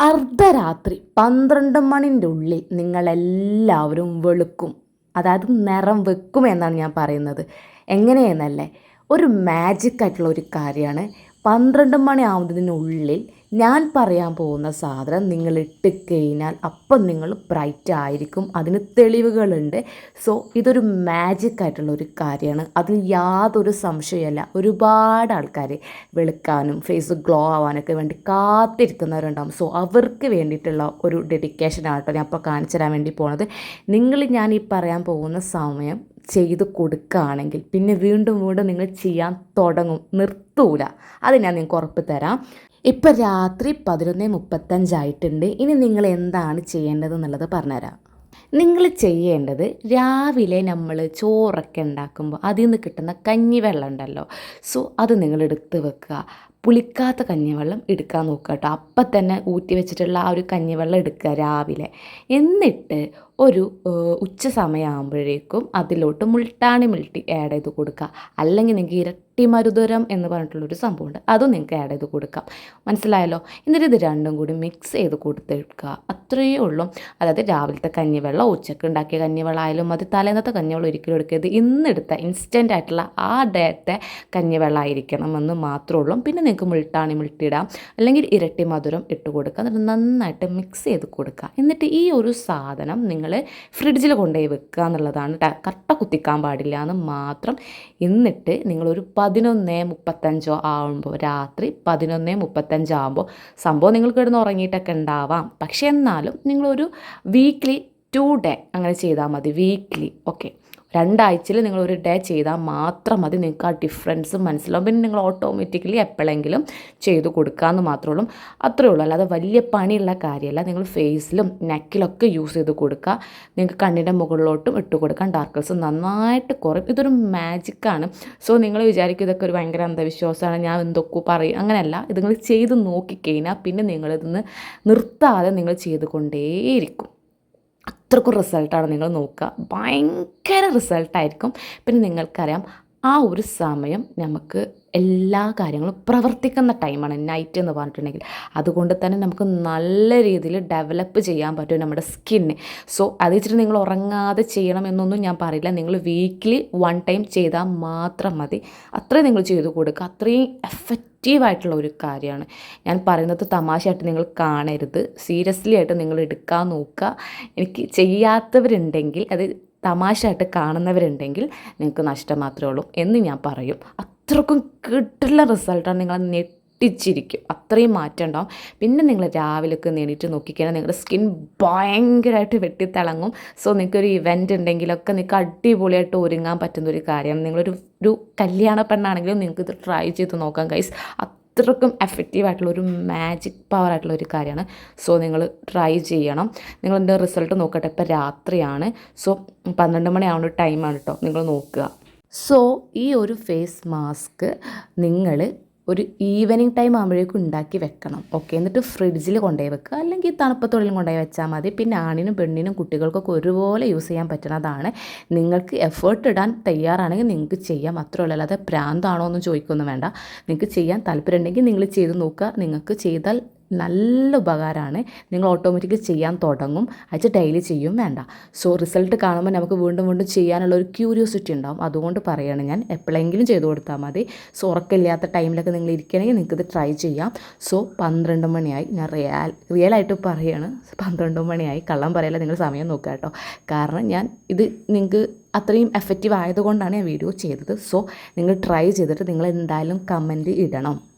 അർദ്ധരാത്രി പന്ത്രണ്ട് മണിന്റെ ഉള്ളിൽ നിങ്ങളെല്ലാവരും വെളുക്കും. അതായത് നിറം വെക്കും എന്നാണ് ഞാൻ പറയുന്നത്. എങ്ങനെയെന്നല്ലേ? ഒരു മാജിക്കായിട്ടുള്ള ഒരു കാര്യമാണ്. പന്ത്രണ്ട് മണി ആവുന്നതിനുള്ളിൽ ഞാൻ പറയാൻ പോകുന്ന സാധനം നിങ്ങൾ ഇട്ട് കഴിഞ്ഞാൽ അപ്പം നിങ്ങൾ ബ്രൈറ്റ് ആയിരിക്കും. അതിന് തെളിവുകളുണ്ട്. സോ ഇതൊരു മാജിക് ആയിട്ടുള്ള ഒരു കാര്യമാണ്. അതിൽ യാതൊരു സംശയമല്ല. ഒരുപാട് ആൾക്കാർ വെളുക്കാനും ഫേസ് ഗ്ലോ ആവാനൊക്കെ വേണ്ടി കാത്തിരിക്കുന്നവരുണ്ടാകും സോ അവർക്ക് വേണ്ടിയിട്ടുള്ള ഒരു ഡെഡിക്കേഷൻ ആട്ടോ ഞാൻ അപ്പോൾ കാണിച്ചു തരാൻ വേണ്ടി പോണത്. നിങ്ങൾ ഞാൻ ഈ പറയാൻ പോകുന്ന സമയം ചെയ്ത് കൊടുക്കുകയാണെങ്കിൽ പിന്നെ വീണ്ടും വീണ്ടും നിങ്ങൾ ചെയ്യാൻ തുടങ്ങും. നിർത്തൂല. അത് ഞാൻ നിങ്ങൾക്ക് ഉറപ്പ് തരാം. ഇപ്പം രാത്രി പതിനൊന്ന് മുപ്പത്തഞ്ചായിട്ടുണ്ട്. ഇനി നിങ്ങൾ എന്താണ് ചെയ്യേണ്ടത് എന്നുള്ളത് പറഞ്ഞുതരാം. നിങ്ങൾ ചെയ്യേണ്ടത് രാവിലെ നമ്മൾ ചോറൊക്കെ ഉണ്ടാക്കുമ്പോൾ അതിൽ നിന്ന് കിട്ടുന്ന കഞ്ഞിവെള്ളം ഉണ്ടല്ലോ. സോ അത് നിങ്ങൾ എടുത്ത് വെക്കുക. പുളിക്കാത്ത കഞ്ഞിവെള്ളം എടുക്കാൻ നോക്കുക കേട്ടോ. അപ്പം തന്നെ ഊറ്റി വെച്ചിട്ടുള്ള ആ ഒരു കഞ്ഞിവെള്ളം എടുക്കുക രാവിലെ. എന്നിട്ട് ഒരു ഉച്ച സമയമാകുമ്പോഴേക്കും അതിലോട്ട് മുൾട്ടാണി മിൾട്ടി ആഡ് ചെയ്ത് കൊടുക്കുക അല്ലെങ്കിൽ നിങ്ങൾക്ക് ഇരട്ടി മരുദരം എന്ന് പറഞ്ഞിട്ടുള്ളൊരു സംഭവമുണ്ട്. അതും നിങ്ങൾക്ക് ആഡ് ചെയ്ത് കൊടുക്കാം. മനസ്സിലായല്ലോ? എന്നിട്ട് ഇത് രണ്ടും കൂടി മിക്സ് ചെയ്ത് കൊടുത്തെടുക്കുക അത്രയേ ഉള്ളൂ. അതായത് രാവിലത്തെ കഞ്ഞിവെള്ളം ഉച്ചയ്ക്ക് ഉണ്ടാക്കിയ കഞ്ഞിവെള്ളം ആയാലും മതി. തലേന്നത്തെ കഞ്ഞിവെള്ളം ഒരിക്കലും എടുക്കരുത്. ഇന്നെടുത്ത ഇൻസ്റ്റന്റ് ആയിട്ടുള്ള ആ ഡേത്തെ കഞ്ഞിവെള്ളം ആയിരിക്കണം എന്ന് മാത്രമേ ഉള്ളൂ. പിന്നെ നിങ്ങൾക്ക് മുൾട്ടാണി മിൾട്ടി ഇടാം. അല്ലെങ്കിൽ ഇരട്ടി മധുരം ഇട്ട് കൊടുക്കുക എന്നിട്ട് നന്നായിട്ട് മിക്സ് ചെയ്ത് കൊടുക്കുക എന്നിട്ട് ഈ ഒരു സാധനം നിങ്ങൾ ഫ്രിഡ്ജിൽ കൊണ്ടുപോയി വെക്കുക എന്നുള്ളതാണ് ട്ടോ. കട്ട കുത്തിക്കാൻ പാടില്ല എന്ന് മാത്രം എന്നിട്ട് നിങ്ങളൊരു പതിനൊന്ന് മുപ്പത്തഞ്ചോ ആവുമ്പോൾ രാത്രി പതിനൊന്ന് മുപ്പത്തഞ്ചാവുമ്പോൾ സംഭവം നിങ്ങൾ കിടന്ന് ഉറങ്ങിയിട്ടൊക്കെ ഉണ്ടാവാം. പക്ഷേ എന്നാലും നിങ്ങളൊരു വീക്ക്ലി ടു ഡേ അങ്ങനെ ചെയ്താൽ മതി. വീക്ക്ലി ഓക്കെ രണ്ടാഴ്ചയിൽ നിങ്ങൾ ഒരു ഡേ ചെയ്താൽ മാത്രം മതി. നിങ്ങൾക്ക് ആ ഡിഫറൻസ് മനസ്സിലാവും. പിന്നെ നിങ്ങൾ ഓട്ടോമാറ്റിക്കലി എപ്പോഴെങ്കിലും ചെയ്ത് കൊടുക്കാമെന്ന് മാത്രമേ ഉള്ളൂ. അത്രേ ഉള്ളൂ. അല്ലാതെ വലിയ പണിയുള്ള കാര്യമല്ല. നിങ്ങൾ ഫേസിലും നെക്കിലൊക്കെ യൂസ് ചെയ്ത് കൊടുക്കുക. നിങ്ങൾക്ക് കണ്ണിന്റെ മുകളിലോട്ടും ഇട്ട് കൊടുക്കാം. ഡാർക്കൽസ് നന്നായിട്ട് കുറയും. ഇതൊരു മാജിക്കാണ് സോ നിങ്ങൾ വിചാരിക്കും ഇതൊക്കെ ഒരു ഭയങ്കര അന്ധവിശ്വാസമാണ്. ഞാൻ എന്തൊക്കെ പറയും. അങ്ങനെയല്ല. ഇത് നിങ്ങൾ ചെയ്ത് നോക്കിക്കഴിഞ്ഞാൽ പിന്നെ നിങ്ങളിതൊന്ന് നിർത്താതെ നിങ്ങൾ ചെയ്തുകൊണ്ടേയിരിക്കും. അത്രക്കും റിസൾട്ടാണ് നിങ്ങൾ നോക്കുക. ഭയങ്കര റിസൾട്ടായിരിക്കും. പിന്നെ നിങ്ങൾക്കറിയാം ആ ഒരു സമയം നമുക്ക് എല്ലാ കാര്യങ്ങളും പ്രവർത്തിക്കുന്ന ടൈമാണ് നൈറ്റ് എന്ന് പറഞ്ഞിട്ടുണ്ടെങ്കിൽ. അതുകൊണ്ട് തന്നെ നമുക്ക് നല്ല രീതിയിൽ ഡെവലപ്പ് ചെയ്യാൻ പറ്റും നമ്മുടെ സ്കിന്നെ സോ അത് വെച്ചിട്ട് നിങ്ങൾ ഉറങ്ങാതെ ചെയ്യണം എന്നൊന്നും ഞാൻ പറയില്ല. നിങ്ങൾ വീക്ക്ലി വൺ ടൈം ചെയ്താൽ മാത്രം മതി. അത്രയും നിങ്ങൾ ചെയ്തു കൊടുക്കുക. അത്രയും എഫക്റ്റീവായിട്ടുള്ള ഒരു കാര്യമാണ്. ഞാൻ പറയുന്നത് തമാശയായിട്ട് നിങ്ങൾ കാണരുത്. സീരിയസ്ലി ആയിട്ട് നിങ്ങൾ എടുക്കാൻ നോക്കുക. എനിക്ക് ചെയ്യാത്തവരുണ്ടെങ്കിൽ അത് തമാശയായിട്ട് കാണുന്നവരുണ്ടെങ്കിൽ നിങ്ങൾക്ക് നഷ്ടം മാത്രമേ ഉള്ളൂ എന്ന് ഞാൻ പറയും. അത്രക്കും കിട്ടുള്ള റിസൾട്ടാണ് നിങ്ങൾ ഞെട്ടിച്ചിരിക്കും അത്രയും മാറ്റം ഉണ്ടാവും പിന്നെ നിങ്ങൾ രാവിലെയൊക്കെ നേടിയിട്ട് നോക്കിക്കഴിഞ്ഞാൽ നിങ്ങളുടെ സ്കിൻ ഭയങ്കരമായിട്ട് വെട്ടിത്തിളങ്ങും. സോ നിങ്ങൾക്കൊരു ഇവന്റ് ഉണ്ടെങ്കിലൊക്കെ നിങ്ങൾക്ക് അടിപൊളിയായിട്ട് ഒരുങ്ങാൻ പറ്റുന്ന ഒരു കാര്യമാണ്. നിങ്ങളൊരു ഒരു കല്യാണ പെണ്ണാണെങ്കിലും നിങ്ങൾക്ക് ഇത് ട്രൈ ചെയ്ത് നോക്കാം ഗൈസ് അത്രക്കും എഫക്റ്റീവ് ആയിട്ടുള്ള ഒരു മാജിക് പവർ ആയിട്ടുള്ള ഒരു കാര്യമാണ്. സോ നിങ്ങൾ ട്രൈ ചെയ്യണം. നിങ്ങൾ എന്റെ റിസൾട്ട് നോക്കട്ടെ. ഇപ്പം രാത്രിയാണ്. സോ പന്ത്രണ്ട് മണിയാവുന്ന ടൈമാണ് കേട്ടോ നിങ്ങൾ നോക്കുക. സോ ഈ ഒരു ഫേസ് മാസ്ക് നിങ്ങൾ ഒരു ഈവനിങ് ടൈം ആകുമ്പോഴേക്കും ഉണ്ടാക്കി വെക്കണം. ഓക്കെ എന്നിട്ട് ഫ്രിഡ്ജിൽ കൊണ്ടുപോയി വെക്കുക. അല്ലെങ്കിൽ തണുപ്പത്തുള്ളിലും കൊണ്ടുപോയി വെച്ചാൽ മതി. പിന്നെ ആണിനും പെണ്ണിനും കുട്ടികൾക്കൊക്കെ ഒരുപോലെ യൂസ് ചെയ്യാൻ പറ്റുന്നതാണ്. നിങ്ങൾക്ക് എഫേർട്ട് ഇടാൻ തയ്യാറാണെങ്കിൽ നിങ്ങൾക്ക് ചെയ്യാം. മാത്രമല്ല അല്ലാതെ പ്രാന്താണോ എന്ന് ചോദിക്കൊന്നും വേണ്ട. നിങ്ങൾക്ക് ചെയ്യാൻ താല്പര്യം ഉണ്ടെങ്കിൽ നിങ്ങൾ ചെയ്ത് നോക്കുക. നിങ്ങൾക്ക് ചെയ്താൽ നല്ല ഉപകാരമാണ്. നിങ്ങൾ ഓട്ടോമാറ്റിക്കലി ചെയ്യാൻ തുടങ്ങും. അയച്ച് ഡെയിലി ചെയ്യും. വേണ്ട. സോ റിസൾട്ട് കാണുമ്പോൾ നമുക്ക് വീണ്ടും വീണ്ടും ചെയ്യാനുള്ള ഒരു ക്യൂരിയോസിറ്റി ഉണ്ടാവും. അതുകൊണ്ട് പറയുകയാണ് ഞാൻ. എപ്പോഴെങ്കിലും ചെയ്തു കൊടുത്താൽ മതി. സോ ഉറക്കമില്ലാത്ത ടൈമിലൊക്കെ നിങ്ങൾ ഇരിക്കണമെങ്കിൽ നിങ്ങൾക്കിത് ട്രൈ ചെയ്യാം. സോ പന്ത്രണ്ട് മണിയായി. ഞാൻ റിയൽ ആയിട്ട് പറയുകയാണ് പന്ത്രണ്ട് മണിയായി. കള്ളം പറയല്ല. നിങ്ങൾ സമയം നോക്കുക കേട്ടോ. കാരണം ഞാൻ ഇത് നിങ്ങൾക്ക് അത്രയും എഫക്റ്റീവ് ആയതുകൊണ്ടാണ് ഞാൻ വീഡിയോ ചെയ്തത്. സോ നിങ്ങൾ ട്രൈ ചെയ്തിട്ട് നിങ്ങൾ എന്തായാലും കമന്റ് ഇടണം.